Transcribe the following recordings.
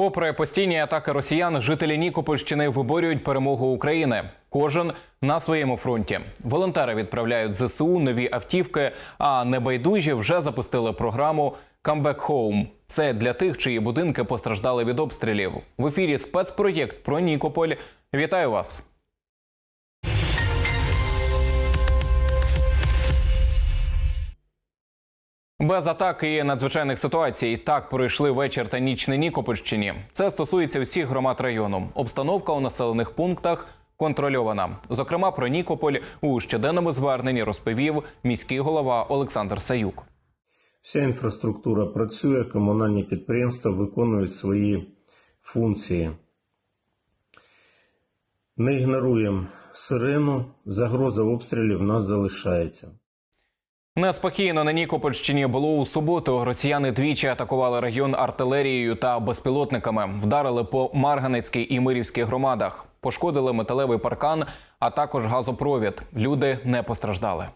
Попри постійні атаки росіян, жителі Нікопольщини виборюють перемогу України. Кожен на своєму фронті. Волонтери відправляють ЗСУ нові автівки, а небайдужі вже запустили програму «Comeback Home». Це для тих, чиї будинки постраждали від обстрілів. В ефірі спецпроєкт про Нікополь. Вітаю вас. Без атаки і надзвичайних ситуацій так пройшли вечір та ніч на Нікопольщині. Це стосується всіх громад району. Обстановка у населених пунктах контрольована. Зокрема, про Нікополь у щоденному зверненні розповів міський голова Олександр Саюк. Вся інфраструктура працює, комунальні підприємства виконують свої функції. Не ігноруємо сирену, загроза обстрілів в нас залишається. Неспокійно на Нікопольщині було у суботу. Росіяни двічі атакували район артилерією та безпілотниками. Вдарили по Марганецькій і Мирівській громадах. Пошкодили металевий паркан, а також газопровід. Люди не постраждали.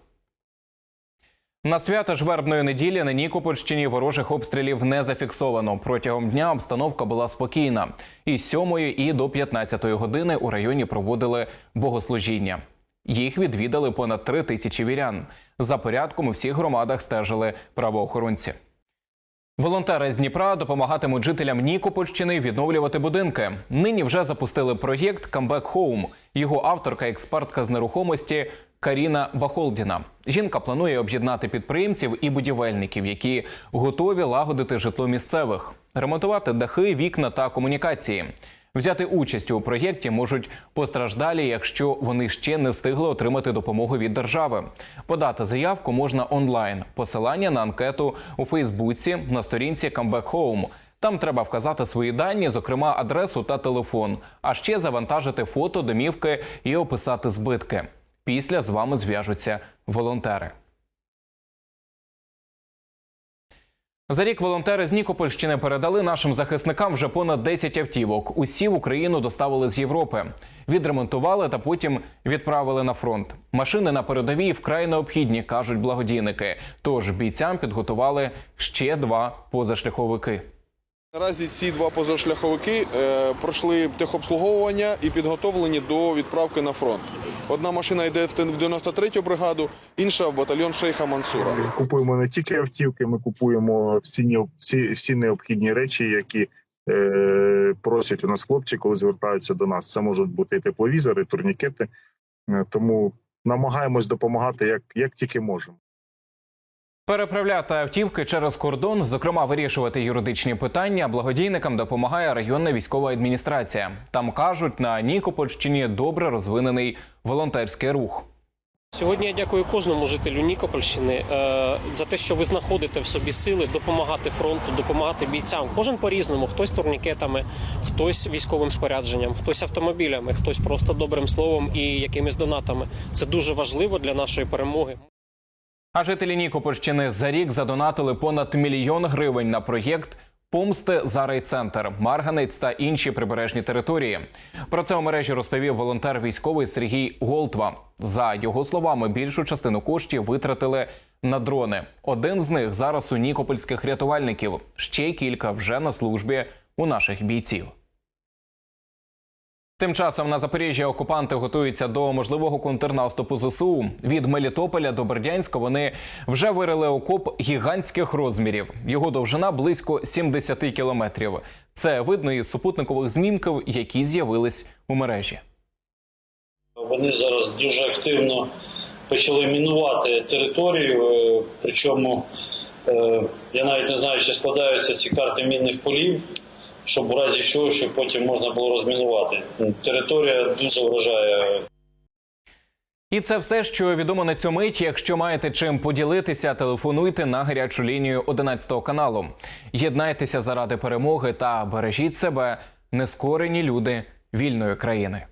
На свято ж вербної неділі на Нікопольщині ворожих обстрілів не зафіксовано. Протягом дня обстановка була спокійна. Із 7 і до 15 години у районі проводили богослужіння. Їх відвідали понад три тисячі вірян. За порядком у всіх громадах стежили правоохоронці. Волонтери з Дніпра допомагатимуть жителям Нікопольщини відновлювати будинки. Нині вже запустили проєкт «Comeback Home». Його авторка, експертка з нерухомості Каріна Бахолдіна. Жінка планує об'єднати підприємців і будівельників, які готові лагодити житло місцевих, ремонтувати дахи, вікна та комунікації. Взяти участь у проєкті можуть постраждалі, якщо вони ще не встигли отримати допомогу від держави. Подати заявку можна онлайн. Посилання на анкету у Фейсбуці на сторінці Comeback Home. Там треба вказати свої дані, зокрема адресу та телефон, а ще завантажити фото домівки і описати збитки. Після з вами зв'яжуться волонтери. За рік волонтери з Нікопольщини передали нашим захисникам вже понад 10 автівок. Усі в Україну доставили з Європи, відремонтували та потім відправили на фронт. Машини на передовій вкрай необхідні, кажуть благодійники. Тож бійцям підготували ще два позашляховики. Наразі ці два позашляховики е, пройшли техобслуговування і підготовлені до відправки на фронт. Одна машина йде в 93-ю бригаду, інша в батальйон шейха Мансура. Ми купуємо не тільки автівки, ми купуємо всі, всі, всі необхідні речі, які е, просять у нас хлопці, коли звертаються до нас. Це можуть бути і тепловізори, турнікети. Е, тому намагаємось допомагати як, як тільки можемо. Переправляти автівки через кордон, зокрема вирішувати юридичні питання, благодійникам допомагає районна військова адміністрація. Там кажуть, на Нікопольщині добре розвинений волонтерський рух. Сьогодні я дякую кожному жителю Нікопольщини е, за те, що ви знаходите в собі сили допомагати фронту, допомагати бійцям. Кожен по-різному, хтось турнікетами, хтось військовим спорядженням, хтось автомобілями, хтось просто добрим словом і якимись донатами. Це дуже важливо для нашої перемоги. А жителі Нікопольщини за рік задонатили понад мільйон гривень на проєкт Помсти за райцентр, Марганець та інші прибережні території. Про це у мережі розповів волонтер військовий Сергій Голтва. За його словами, більшу частину коштів витратили на дрони. Один з них зараз у нікопольських рятувальників. Ще кілька вже на службі у наших бійців. Тим часом на Запоріжжі окупанти готуються до можливого контрнаступу ЗСУ. Від Мелітополя до Бердянська вони вже вирили окоп гігантських розмірів. Його довжина близько 70 кілометрів. Це видно із супутникових знімків, які з'явились у мережі. Вони зараз дуже активно почали мінувати територію. е, Причому е, я навіть не знаю, чи складаються ці карти мінних полів, щоб у разі чого, щоб потім можна було розмінувати. Територія дуже вражає І це все, що відомо на цю мить. Якщо маєте чим поділитися, телефонуйте на гарячу лінію 11 каналу. Єднайтеся заради перемоги та бережіть себе, нескорені люди вільної країни.